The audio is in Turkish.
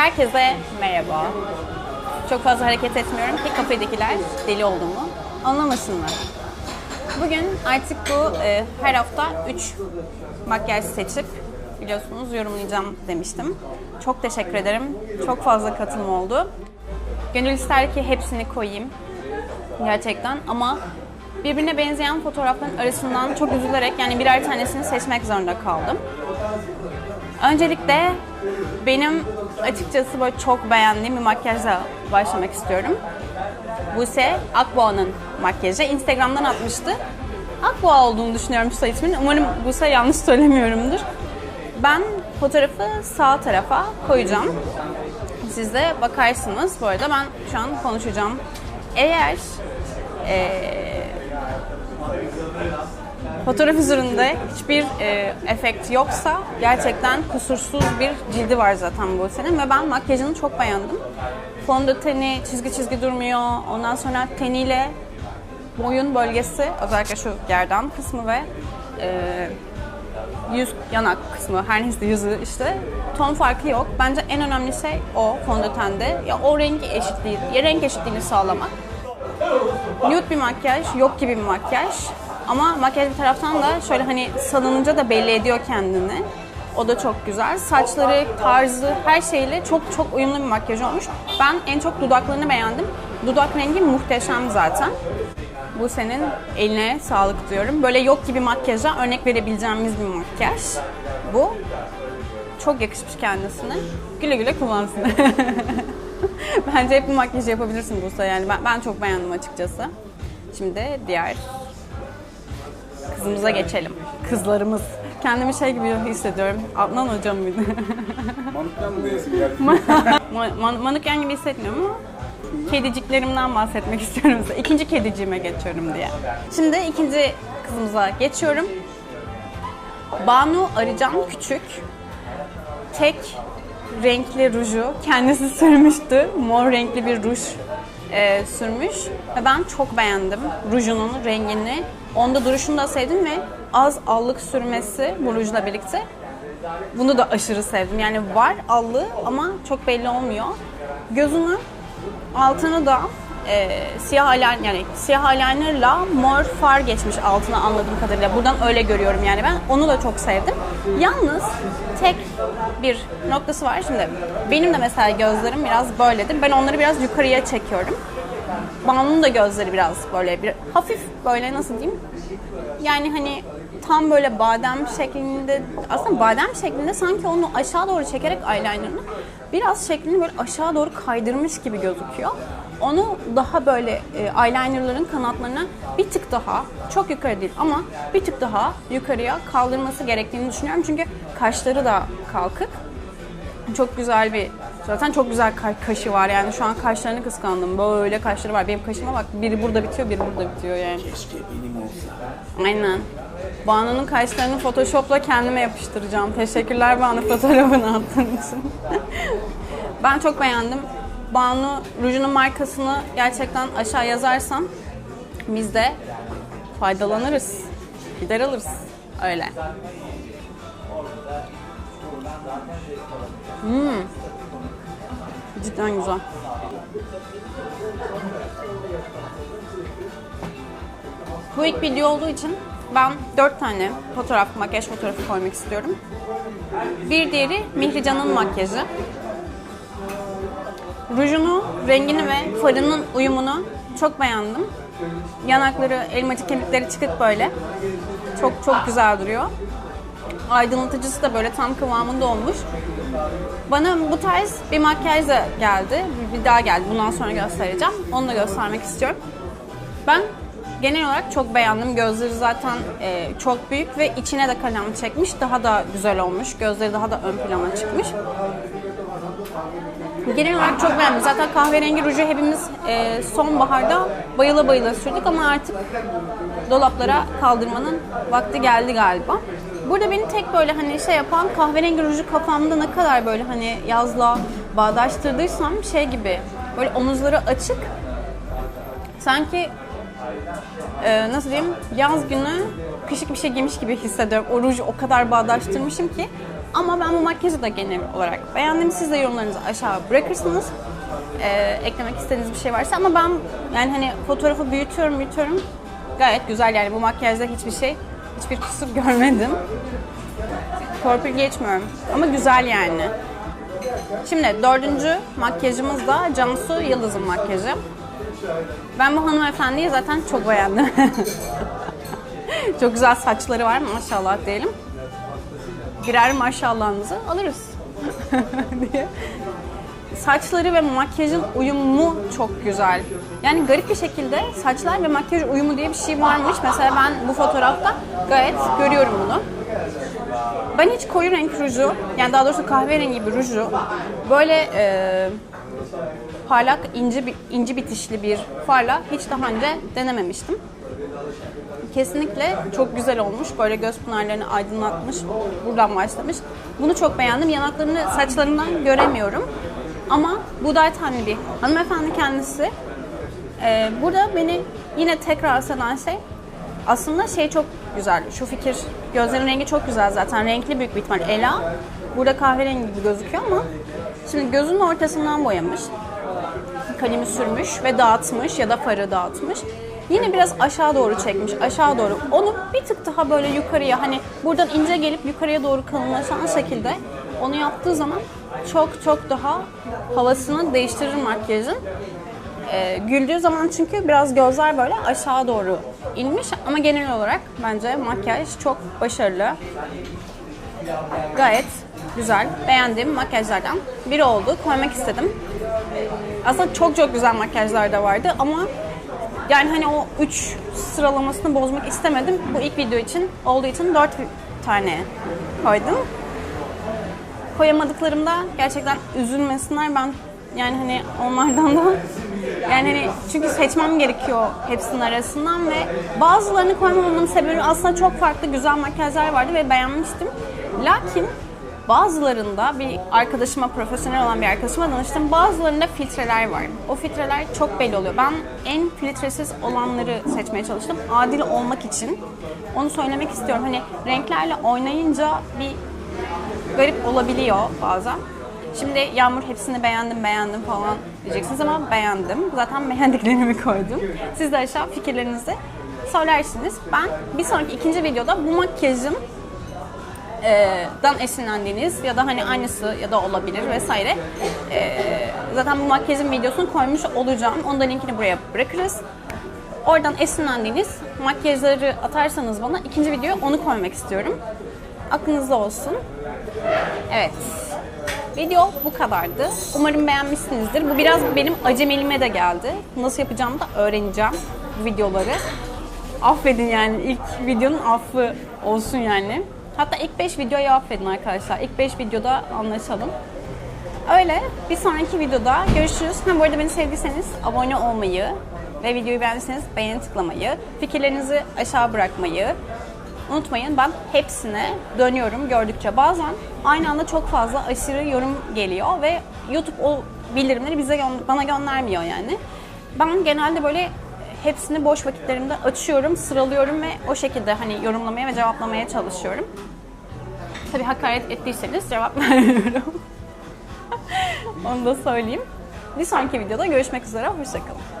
Herkese merhaba. Çok fazla hareket etmiyorum ki kafedekiler deli olduğumu anlamasınlar. Bugün artık bu e, her hafta 3 makyaj seçip biliyorsunuz yorumlayacağım demiştim. Çok teşekkür ederim. Çok fazla katılım oldu. Gönül ister ki hepsini koyayım. Gerçekten ama birbirine benzeyen fotoğrafların arasından çok üzülerek yani birer tanesini seçmek zorunda kaldım. Öncelikle benim açıkçası böyle çok beğendiğim bir makyajla başlamak istiyorum. Buse Akboğa'nın makyajı. Instagram'dan atmıştı. Akboğa olduğunu düşünüyorum şu ismin. Umarım Buse yanlış söylemiyorumdur. Ben fotoğrafı sağ tarafa koyacağım. Siz de bakarsınız. Bu arada ben şu an konuşacağım. Eğer eee Fotoğraf üzerinde hiçbir e, efekt yoksa gerçekten kusursuz bir cildi var zaten bu senin ve ben makyajını çok beğendim. Fondöteni çizgi çizgi durmuyor. Ondan sonra teniyle boyun bölgesi özellikle şu gerdan kısmı ve e, yüz yanak kısmı her neyse yüzü işte ton farkı yok. Bence en önemli şey o fondötende. Ya o rengi eşitliği, ya renk eşitliğini sağlamak. Nude bir makyaj, yok gibi bir makyaj. Ama makyaj bir taraftan da şöyle hani salınınca da belli ediyor kendini. O da çok güzel. Saçları, tarzı, her şeyle çok çok uyumlu bir makyaj olmuş. Ben en çok dudaklarını beğendim. Dudak rengi muhteşem zaten. Bu senin eline sağlık diyorum. Böyle yok gibi makyaja örnek verebileceğimiz bir makyaj. Bu. Çok yakışmış kendisine. Güle güle kullansın. Bence hep bu makyajı yapabilirsin Buse yani. Ben, ben çok beğendim açıkçası. Şimdi diğer kızımıza geçelim. Kızlarımız. Kendimi şey gibi hissediyorum. Adnan hocam mıydı? Mantıklı mı değilsin gerçekten? Man- man- manıken gibi hissetmiyorum ama kediciklerimden bahsetmek istiyorum size. İkinci kediciğime geçiyorum diye. Şimdi ikinci kızımıza geçiyorum. Banu Arıcan Küçük. Tek renkli ruju kendisi sürmüştü. Mor renkli bir ruj e, sürmüş. Ve ben çok beğendim rujunun rengini. Onda duruşunu da sevdim ve az allık sürmesi bu rujla birlikte bunu da aşırı sevdim. Yani var allı ama çok belli olmuyor. Gözünü altını da e, siyah eyeliner yani siyah eyelinerla mor far geçmiş altına anladığım kadarıyla. Buradan öyle görüyorum yani ben. Onu da çok sevdim. Yalnız tek bir noktası var. Şimdi benim de mesela gözlerim biraz böyledir. Ben onları biraz yukarıya çekiyorum. Banu'nun da gözleri biraz böyle bir hafif böyle nasıl diyeyim? Yani hani tam böyle badem şeklinde aslında badem şeklinde sanki onu aşağı doğru çekerek eyelinerını biraz şeklini böyle aşağı doğru kaydırmış gibi gözüküyor. Onu daha böyle e, eyelinerların kanatlarına bir tık daha çok yukarı değil ama bir tık daha yukarıya kaldırması gerektiğini düşünüyorum. Çünkü kaşları da kalkık. Çok güzel bir zaten çok güzel ka- kaşı var yani şu an kaşlarını kıskandım. Böyle kaşları var. Benim kaşıma bak biri burada bitiyor, biri burada bitiyor yani. Keşke benim olsa. Aynen. Banu'nun kaşlarını Photoshop'la kendime yapıştıracağım. Teşekkürler Banu fotoğrafını attığın için. ben çok beğendim. Banu rujunun markasını gerçekten aşağı yazarsam biz de faydalanırız. Gider alırız. Öyle. Hmm. Cidden güzel. Bu ilk video olduğu için ben dört tane fotoğraf, makyaj fotoğrafı koymak istiyorum. Bir diğeri Mihrican'ın makyajı. Rujunu, rengini ve farının uyumunu çok beğendim. Yanakları, elmacık kemikleri çıkık böyle. Çok çok güzel duruyor. Aydınlatıcısı da böyle tam kıvamında olmuş. Bana bu tarz bir makyaj da geldi. Bir daha geldi. Bundan sonra göstereceğim. Onu da göstermek istiyorum. Ben genel olarak çok beğendim. Gözleri zaten e, çok büyük ve içine de kalem çekmiş. Daha da güzel olmuş. Gözleri daha da ön plana çıkmış. Genel olarak çok beğendim. Zaten kahverengi ruju hepimiz e, sonbaharda bayıla bayıla sürdük ama artık dolaplara kaldırmanın vakti geldi galiba. Burada beni tek böyle hani şey yapan kahverengi ruju kafamda ne kadar böyle hani yazla bağdaştırdıysam şey gibi böyle omuzları açık sanki e, nasıl diyeyim yaz günü kışık bir şey giymiş gibi hissediyorum. O ruju o kadar bağdaştırmışım ki Ama ben bu makyajı da genel olarak beğendim. Siz de yorumlarınızı aşağı bırakırsınız. Ee, eklemek istediğiniz bir şey varsa ama ben yani hani fotoğrafı büyütüyorum büyütüyorum. Gayet güzel yani bu makyajda hiçbir şey, hiçbir kusur görmedim. Torpil geçmiyorum ama güzel yani. Şimdi dördüncü makyajımız da Cansu Yıldız'ın makyajı. Ben bu hanımefendiyi zaten çok beğendim. çok güzel saçları var maşallah diyelim. Birer maşallahınızı alırız diye. Saçları ve makyajın uyumu çok güzel. Yani garip bir şekilde saçlar ve makyaj uyumu diye bir şey varmış. Mesela ben bu fotoğrafta gayet görüyorum bunu. Ben hiç koyu renk ruju, yani daha doğrusu kahverengi bir ruju böyle e, parlak inci bi- inci bitişli bir farla hiç daha önce denememiştim. Kesinlikle çok güzel olmuş. Böyle göz pınarlarını aydınlatmış. Buradan başlamış. Bunu çok beğendim. Yanaklarını saçlarından göremiyorum. Ama buğday tenli bir hanımefendi kendisi. Ee, burada beni yine tekrar eden şey aslında şey çok güzel. Şu fikir gözlerin rengi çok güzel zaten. Renkli büyük bir ihtimal. Ela burada kahverengi gibi gözüküyor ama şimdi gözünün ortasından boyamış kalemi sürmüş ve dağıtmış ya da farı dağıtmış. Yine biraz aşağı doğru çekmiş, aşağı doğru. Onu bir tık daha böyle yukarıya hani buradan ince gelip yukarıya doğru kalınlaşan şekilde onu yaptığı zaman çok çok daha havasını değiştirir makyajın. Ee, güldüğü zaman çünkü biraz gözler böyle aşağı doğru inmiş ama genel olarak bence makyaj çok başarılı. Gayet güzel, beğendiğim makyajlardan biri oldu. Koymak istedim. Aslında çok çok güzel makyajlar da vardı ama yani hani o 3 sıralamasını bozmak istemedim. Bu ilk video için olduğu için 4 tane koydum. Koyamadıklarımda gerçekten üzülmesinler. Ben yani hani onlardan da yani hani çünkü seçmem gerekiyor hepsinin arasından ve bazılarını koymamamın sebebi aslında çok farklı güzel makyajlar vardı ve beğenmiştim. Lakin Bazılarında bir arkadaşıma, profesyonel olan bir arkadaşıma danıştım. Bazılarında filtreler var. O filtreler çok belli oluyor. Ben en filtresiz olanları seçmeye çalıştım. Adil olmak için. Onu söylemek istiyorum. Hani renklerle oynayınca bir garip olabiliyor bazen. Şimdi Yağmur hepsini beğendim beğendim falan diyeceksiniz ama beğendim. Zaten beğendiklerimi koydum. Siz de aşağı fikirlerinizi söylersiniz. Ben bir sonraki ikinci videoda bu makyajın e, dan esinlendiğiniz ya da hani aynısı ya da olabilir vesaire. E, zaten bu makyajın videosunu koymuş olacağım. Onun da linkini buraya bırakırız. Oradan esinlendiğiniz makyajları atarsanız bana ikinci video onu koymak istiyorum. Aklınızda olsun. Evet. Video bu kadardı. Umarım beğenmişsinizdir. Bu biraz benim acemiliğime de geldi. Nasıl yapacağımı da öğreneceğim bu videoları. Affedin yani ilk videonun affı olsun yani. Hatta ilk 5 videoyu affedin arkadaşlar. İlk 5 videoda anlaşalım. Öyle. Bir sonraki videoda görüşürüz. Ha, bu arada beni sevdiyseniz abone olmayı ve videoyu beğendiyseniz beğeni tıklamayı, fikirlerinizi aşağı bırakmayı unutmayın. Ben hepsine dönüyorum gördükçe. Bazen aynı anda çok fazla aşırı yorum geliyor ve YouTube o bildirimleri bize bana göndermiyor yani. Ben genelde böyle hepsini boş vakitlerimde açıyorum, sıralıyorum ve o şekilde hani yorumlamaya ve cevaplamaya çalışıyorum. Tabii hakaret ettiyseniz cevap vermiyorum. Onu da söyleyeyim. Bir sonraki videoda görüşmek üzere. Hoşçakalın.